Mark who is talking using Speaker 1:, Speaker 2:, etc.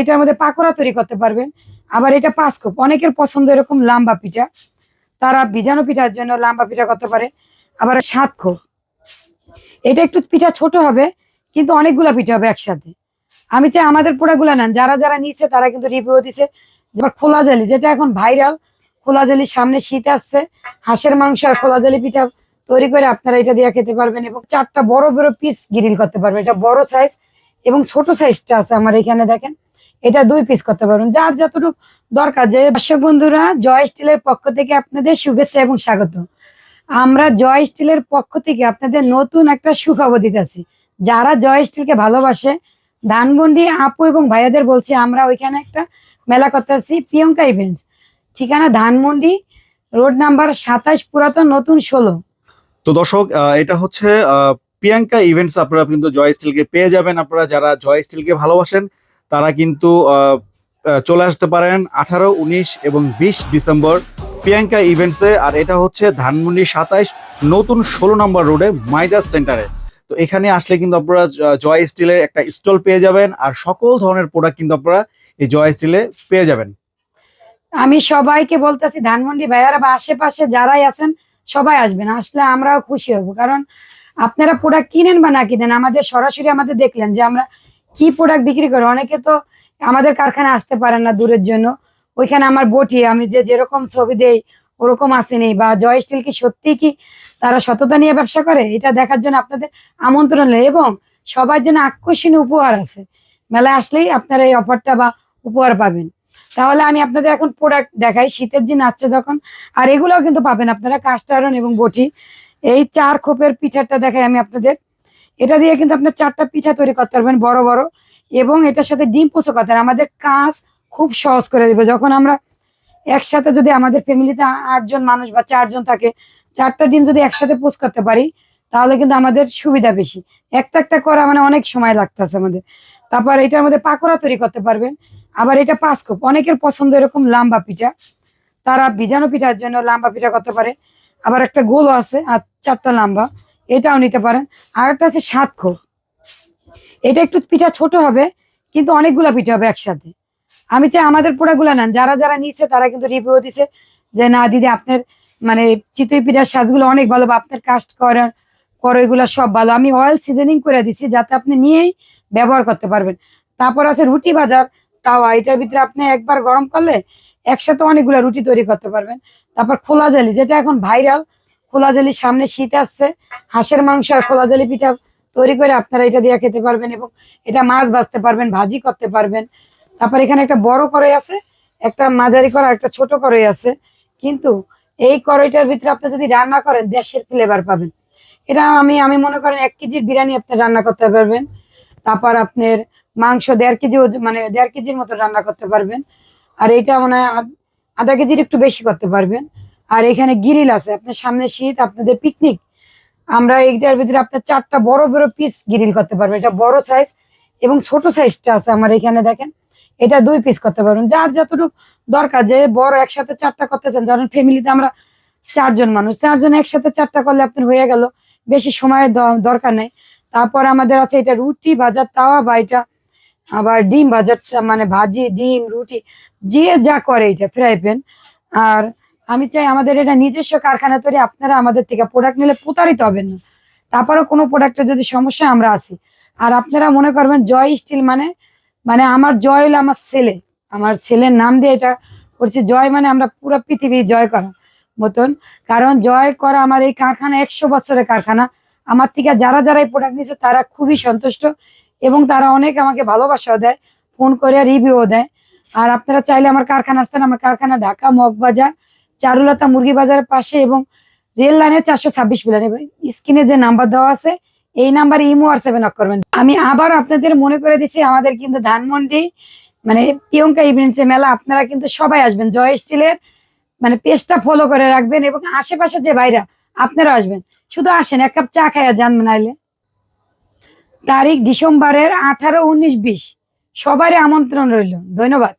Speaker 1: এটার মধ্যে পাকোড়া তৈরি করতে পারবেন। আবার এটা পাঁচ কোপ অনেকের পছন্দ এরকম লাম্বা পিঠা। তারা বীজাণু পিঠার জন্য লাম্বা পিঠা করতে পারে। আবার সাত খোপ এটা একটু পিঠা ছোট হবে, কিন্তু অনেকগুলা পিঠা হবে একসাথে। আমি চাই আমাদের পোড়াগুলা নেন, যারা যারা নিচ্ছে তারা কিন্তু রিভিউ দিছে। এবার খোলা জালি, যেটা এখন ভাইরাল খোলা জালির সামনে শীত আসছে, হাঁসের মাংস আর খোলা জালি পিঠা তৈরি করে আপনারা এটা দিয়ে খেতে পারবেন এবং চারটা বড় বড় পিস গ্রিল করতে পারবেন। এটা বড় সাইজ এবং ছোট সাইজটা আছে আমার এখানে দেখেন। এটা দুই পিস করতে পারবেন। যার যতটুকু দরকার, যে দর্শক বন্ধুরা, জয় স্টিলের পক্ষ থেকে আপনাদের শুভেচ্ছা এবং স্বাগত। আমরা জয় স্টিলের পক্ষ থেকে আপনাদের নতুন একটা সুখবর দিতেছি যারা জয় স্টিলকে ভালোবাসে ধানবন্ডি আপু এবং ভাইয়াদের বলছি, আমরা ওইখানে একটা মেলা করতে আসছি প্রিয়ঙ্কা ইভেন্টস ঠিকানা ধানমন্ডি, রোড নাম্বার সাতাশ, পুরাতন, নতুন ষোলো।
Speaker 2: তো দর্শক এটা হচ্ছে প্রিয়াঙ্কা ইভেন্টস আপনারা কিন্তু জয় স্টিলকে পেয়ে যাবেন। আপনারা যারা জয় স্টিলকে ভালোবাসেন তারা কিন্তু চলে আসতে পারেন আঠারো, উনিশ এবং বিশ ডিসেম্বর প্রিয়াঙ্কা ইভেন্টসে। আর এটা হচ্ছে ধানমন্ডি সাতাইশ, নতুন ষোলো নম্বর রোডে মাইদাস সেন্টারে। তো এখানে আসলে কিন্তু আপনারা জয় স্টিলের একটা স্টল পেয়ে যাবেন আর সকল ধরনের প্রোডাক্ট কিন্তু আপনারা এই জয় স্টিলে পেয়ে যাবেন।
Speaker 1: আমি সবাইকে বলতেছি, ধানমন্ডি ভাইয়ারা বা আশেপাশে যারাই আছেন, সবাই আসবেন। আসলে আমরাও খুশি হব। কারণ আপনারা প্রোডাক্ট কিনেন বা না কিনেন, আমাদের সরাসরি আমাদের দেখলেন যে আমরা কি প্রোডাক্ট বিক্রি করে? অনেকে তো আমাদের কারখানা আসতে পারেন না দূরের জন্য। ওইখানে আমার বটি, আমি যে যেরকম ছবি দেই, ওরকম আসেনি বা জয় স্টিল কি সত্যি কি তারা সততা নিয়ে ব্যবসা করে? এটা দেখার জন্য আপনাদের আমন্ত্রণ এবং সবার জন্য আকর্ষণীয় উপহার আছে। মেলায় আসলেই আপনারা এই অফারটা বা উপহার পাবেন। তাহলে আমি আপনাদের এখন প্রোডাক্ট দেখাই। শীতের দিন আসছে তখন। আর এগুলোও কিন্তু পাবেন আপনারা কাস্টারন এবং বটি। এই চার খোপের পিঠাটা দেখাই আমি আপনাদের। এটা দিয়ে কিন্তু আপনার চারটা পিঠা তৈরি করতে পারবেন, বড় বড়। এবং এটার সাথে ডিম পোষো করতে। আমাদের কাজ খুব সহজ করে দেবে। যখন আমরা একসাথে যদি আমাদের ফ্যামিলিতে আটজন মানুষ বা চারজন থাকে, চারটা ডিম যদি একসাথে পোষ করতে পারি, তাহলে কিন্তু আমাদের সুবিধা বেশি। একটা একটা করা মানে অনেক সময় লাগতেছে আমাদের। তারপর এটার মধ্যে পাকোড়া তৈরি করতে পারবেন। আবার এটা পাঁচ কোপ অনেকের পছন্দ এরকম লাম্বা পিঠা। তারা বীজাণু পিঠার জন্য লাম্বা পিঠা করতে পারে। আবার একটা গোলও আছে, আর চারটা লাম্বা। এটাও নিতে পারেন। আর একটা আছে সাত খোপ। এটা একটু পিঠা ছোট হবে, কিন্তু অনেকগুলা পিঠা হবে একসাথে। আমি চাই আমাদের পোড়াগুলা নেন। যারা যারা নিচ্ছে তারা কিন্তু রিভিউ দিছে যে, না, দিদি, আপনার মানে চিতই পিঠার সাজগুলো অনেক ভালো বা আপনার কাস্ট করার করো এগুলো সব ভালো। আমি অয়েল সিজনিং করে দিছি যাতে আপনি নিয়েই ব্যবহার করতে পারবেন। তারপর আছে রুটি বাজার, তাওয়া। এটার ভিতরে আপনি একবার গরম করলে একসাথে অনেকগুলো রুটি তৈরি করতে পারবেন। তারপর খোলা জালি, যেটা এখন ভাইরাল খোলা জালির সামনে শীত আসছে, হাঁসের মাংস আর খোলা জালি পিঠা তৈরি করে আপনারা এটা দিয়ে খেতে পারবেন এবং এটা মাছ ভাজতে পারবেন, ভাজি করতে পারবেন। তারপর এখানে একটা বড় কড়াই আছে, একটা মাঝারি কড়াই একটা ছোট কড়াই আছে। কিন্তু এই কড়াইটার ভিতরে আপনি যদি রান্না করেন, দেশের ফ্লেভার পাবেন। এটা আমি আমি মনে করেন এক কেজির বিরিয়ানি আপনি রান্না করতে পারবেন। তারপর আপনার মাংস দেড় কেজি মানে দেড় কেজির মতো রান্না করতে পারবেন। আর এটা মানে আধ- আধা কেজির একটু বেশি করতে পারবেন। আর এখানে গিরিল আছে, আপনার সামনে শীত, আপনাদের পিকনিক আমরা এইটার ভিতরে আপনার চারটা বড় বড় পিস গিরিল করতে পারবেন এটা বড় সাইজ এবং ছোট সাইজটা আছে আমার এখানে দেখেন। এটা দুই পিস করতে পারবেন। যার যতটুকু দরকার, যে বড় একসাথে চারটা করতে চান কারণ ফ্যামিলিতে আমরা চারজন মানুষ, চারজন একসাথে চারটা করলে আপনার হয়ে গেল, বেশি সময় দ- দরকার নেই। তারপর আমাদের আছে এটা রুটি ভাজার তাওয়া বা এটা আবার ডিম ভাজার মানে ভাজি, ডিম, রুটি, যে যা করে এটা ফ্রাই প্যান আর আমি চাই আমাদের এটা নিজস্ব কারখানা তৈরি, আপনারা আমাদের থেকে প্রোডাক্ট নিলে প্রতারিত হবেন না। তারপরেও কোনো প্রোডাক্টের যদি সমস্যা আমরা আসি আর আপনারা মনে করবেন জয় স্টিল মানে মানে আমার জয় হলো আমার ছেলে। আমার ছেলের নাম দিয়ে এটা করছি, জয় মানে আমরা পুরো পৃথিবী জয় করা মতন। কারণ জয় করা আমার এই কারখানা একশো বছরের কারখানা। আমার থেকে যারা যারা এই প্রোডাক্ট নিয়েছে তারা খুবই সন্তুষ্ট এবং তারা অনেক আমাকে ভালোবাসাও দেয় ফোন করে রিভিউও দেয়। আর আপনারা চাইলে আমার কারখানা আসতেন, আমার কারখানা ঢাকা মগবাজার। চারুলতা মুরগি বাজারের পাশে এবং রেল লাইনের চারশো ছাব্বিশ প্লান স্ক্রিনে যে নাম্বার দেওয়া আছে, এই নাম্বারে ইমো আর সেভেন আপ করবেন। আমি আবার আপনাদের মনে করে দিচ্ছি, আমাদের কিন্তু ধানমন্ডি মানে প্রিয়ঙ্কা ইভেন্টসে মেলা, আপনারা কিন্তু সবাই আসবেন। জয় স্টিলের মানে পেজটা ফলো করে রাখবেন এবং আশেপাশে যে ভাইরা আপনারা আসবেন। শুধু আসেন, এক কাপ চা খাইয়া যান নাইলে। তারিখ ডিসেম্বরের আঠারো, উনিশ, বিশ। সবারই আমন্ত্রণ রইল। ধন্যবাদ।